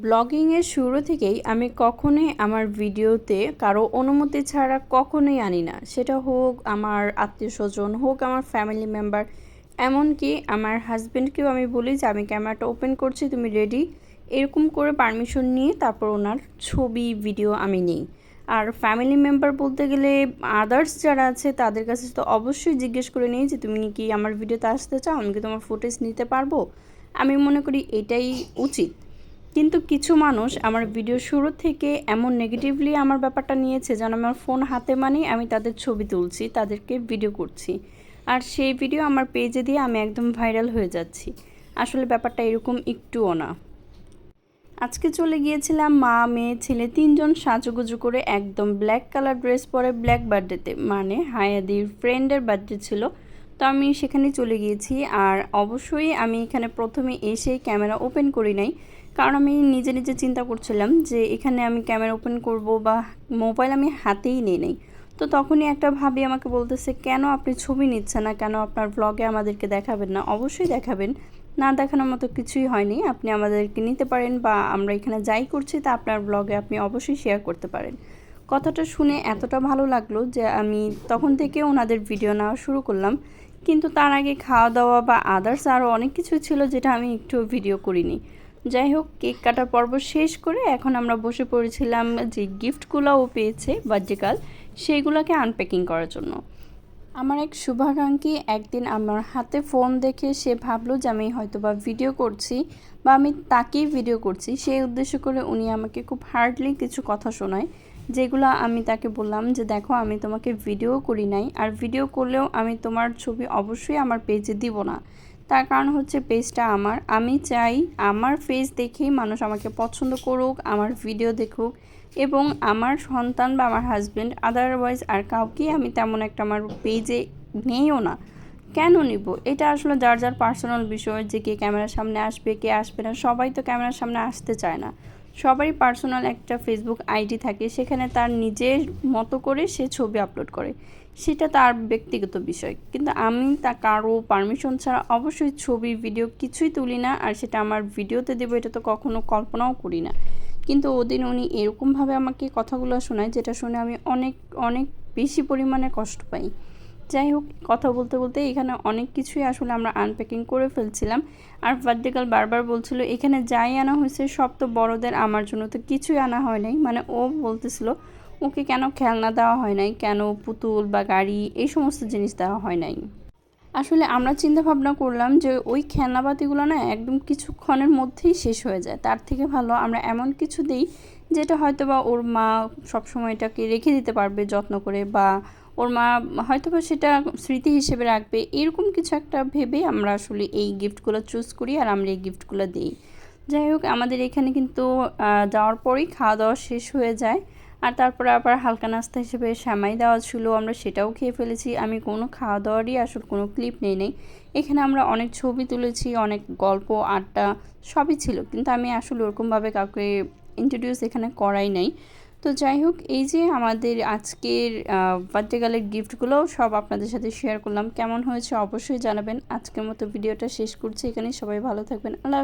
ব্লগিংয়ের শুরু থেকেই আমি কখনোই আমার ভিডিওতে কারও অনুমতি ছাড়া কখনোই আনি না। সেটা হোক আমার আত্মীয় স্বজন হোক আমার ফ্যামিলি মেম্বার এমনকি আমার হাজব্যান্ডকেও আমি বলি যে, আমি ক্যামেরাটা ওপেন করছি, তুমি রেডি এরকম করে পারমিশন নিয়ে তারপর ওনার ছবি ভিডিও আমি নিই। আর ফ্যামিলি মেম্বার বলতে গেলে আদার্স যারা আছে, তাদের কাছে তো অবশ্যই জিজ্ঞেস করে নিই যে, তুমি কি আমার ভিডিওতে আসতে চাও? আমি কি তোমার ফুটেজ নিতে পারব? আমি মনে করি এটাই উচিত। কিন্তু কিছু মানুষ আমার ভিডিও শুরু থেকে এমন নেগেটিভলি আমার ব্যাপারটা নিয়েছে যেন আমার ফোন হাতে মানে আমি তাদের ছবি তুলছি, তাদেরকে ভিডিও করছি। আর সেই ভিডিও আমার পেজে দিয়ে আমি একদম ভাইরাল হয়ে যাচ্ছি। আসলে ব্যাপারটা এরকম একটুও না। আজকে চলে গিয়েছিলাম মা, মেয়ে, ছেলে তিনজন সাজুগুজু করে একদম ব্ল্যাক কালার ড্রেস পরে ব্ল্যাক বার্থডেতে মানে হায়াদির ফ্রেন্ডের বার্থডে ছিল। তো আমি সেখানে চলে গিয়েছি। আর অবশ্যই আমি এখানে প্রথমে এসে ক্যামেরা ওপেন করি নাই। কারণ আমি নিজে নিজে চিন্তা করছিলাম যে এখানে আমি ক্যামেরা ওপেন করব বা মোবাইল আমি হাতেই নিয়ে নেই। তো তখনই একটা ভাবি আমাকে বলতেছে, কেন আপনি ছবি নিচ্ছেন না? কেন আপনার ব্লগে আমাদেরকে দেখাবেন না? অবশ্যই দেখাবেন। না দেখানোর মতো কিছুই হয়নি। আপনি আমাদেরকে নিতে পারেন বা আমরা এখানে যাই করছি তা আপনার ব্লগে আপনি অবশ্যই শেয়ার করতে পারেন। কথাটা শুনে এতটা ভালো লাগল যে আমি তখন থেকে ওনাদের ভিডিও নেওয়া শুরু করলাম। কিন্তু তার আগে খাওয়া দাওয়া বা আদার্স আরও অনেক কিছু ছিল যেটা আমি একটু ভিডিও করিনি। যাই হোক কেক কাটার পর্ব শেষ করে এখন আমরা বসে পড়েছিলাম যে গিফটগুলো ও পেয়েছে বার্থডেকাল সেইগুলোকে আনপ্যাকিং করার জন্য। আমার এক শুভাকাঙ্ক্ষী একদিন আমার হাতে ফোন দেখে সে ভাবলো যে আমি হয়তো বা ভিডিও করছি বা আমি তাকেই ভিডিও করছি। সেই উদ্দেশ্য করে উনি আমাকে খুব হার্ডলি কিছু কথা শোনায়। যেগুলো আমি তাকে বললাম যে, দেখো, আমি তোমাকে ভিডিও করি নাই। আর ভিডিও করলেও আমি তোমার ছবি অবশ্যই আমার পেজে দিব না। তার কারণ হচ্ছে পেজটা আমার। আমি চাই আমার ফেস দেখেই মানুষ আমাকে পছন্দ করুক, আমার ভিডিও দেখুক এবং আমার সন্তান বা আমার হাজব্যান্ড আদারওয়াইজ আর কাউকেই আমি তেমন একটা আমার পেজে নেইও না। কেন নিব? এটা আসলে যার যার পার্সোনাল বিষয় যে কে ক্যামেরার সামনে আসবে, কে আসবে না, সবাই তো ক্যামেরার সামনে আসতে চায় না। সবারই পার্সোনাল একটা ফেসবুক আইডি থাকে, সেখানে তার নিজের মতো করে সে ছবি আপলোড করে। সেটা তার ব্যক্তিগত বিষয়। কিন্তু আমি তা কারও পারমিশন ছাড়া অবশ্যই ছবি ভিডিও কিছুই তুলি না, আর সেটা আমার ভিডিওতে দেবো, এটা তো কখনো কল্পনাও করি না। কিন্তু ওদিন উনি এরকমভাবে আমাকে কথাগুলো শোনায়, যেটা শুনে আমি অনেক অনেক বেশি পরিমাণে কষ্ট পাই। যাই হোক, কথা বলতে বলতে এখানে অনেক কিছুই আসলে আমরা আনপ্যাকিং করে ফেলছিলাম। আর ভার্টিকাল বারবার বলছিল, এখানে যাই আনা হয়েছে, সব তো বড়দের আমার জন্য তো কিছুই আনা হয় নাই। মানে ও বলতেছিল, ওকে কেন খেলনা দেওয়া হয় নাই? কেন পুতুল বা গাড়ি, এই সমস্ত জিনিস দেওয়া হয় নাই? আসলে আমরা চিন্তা ভাবনা করলাম যে ওই খেলনাবাতিগুলো না একদম কিছুক্ষণের মধ্যেই শেষ হয়ে যায়। তার থেকে ভালো আমরা এমন কিছু দিই যেটা হয়তো বা ওর মা সবসময় এটাকে রেখে দিতে পারবে যত্ন করে বা ওর মা হয়তো বা সেটা স্মৃতি হিসেবে রাখবে। এরকম কিছু একটা ভেবে আমরা আসলে এই গিফটগুলো চুজ করি আর আমরা এই গিফটগুলো দিই। যাই হোক, আমাদের এখানে কিন্তু যাওয়ার পরেই খাওয়া দাওয়া শেষ হয়ে যায়। আর তারপরে আবার হালকা নাস্তা হিসেবে শ্যামাই দেওয়া ছিল, আমরা সেটাও খেয়ে ফেলেছি। আমি কোনো খাওয়া দাওয়ারই আসলে কোনো ক্লিপ নেই নেই। এখানে আমরা অনেক ছবি তুলেছি, অনেক গল্প, আড্ডা, সবই ছিল। কিন্তু আমি আসলে ওরকমভাবে কাউকে ইন্ট্রোডিউস এখানে করাই নাই। তো যাই হোক, এই যে আমাদের আজকের বার্থডে গালের গিফটগুলো সব আপনাদের সাথে শেয়ার করলাম। কেমন হয়েছে অবশ্যই জানাবেন। আজকের মতো ভিডিওটা শেষ করছি এখানে সবাই ভালো থাকবেন। আল্লাহ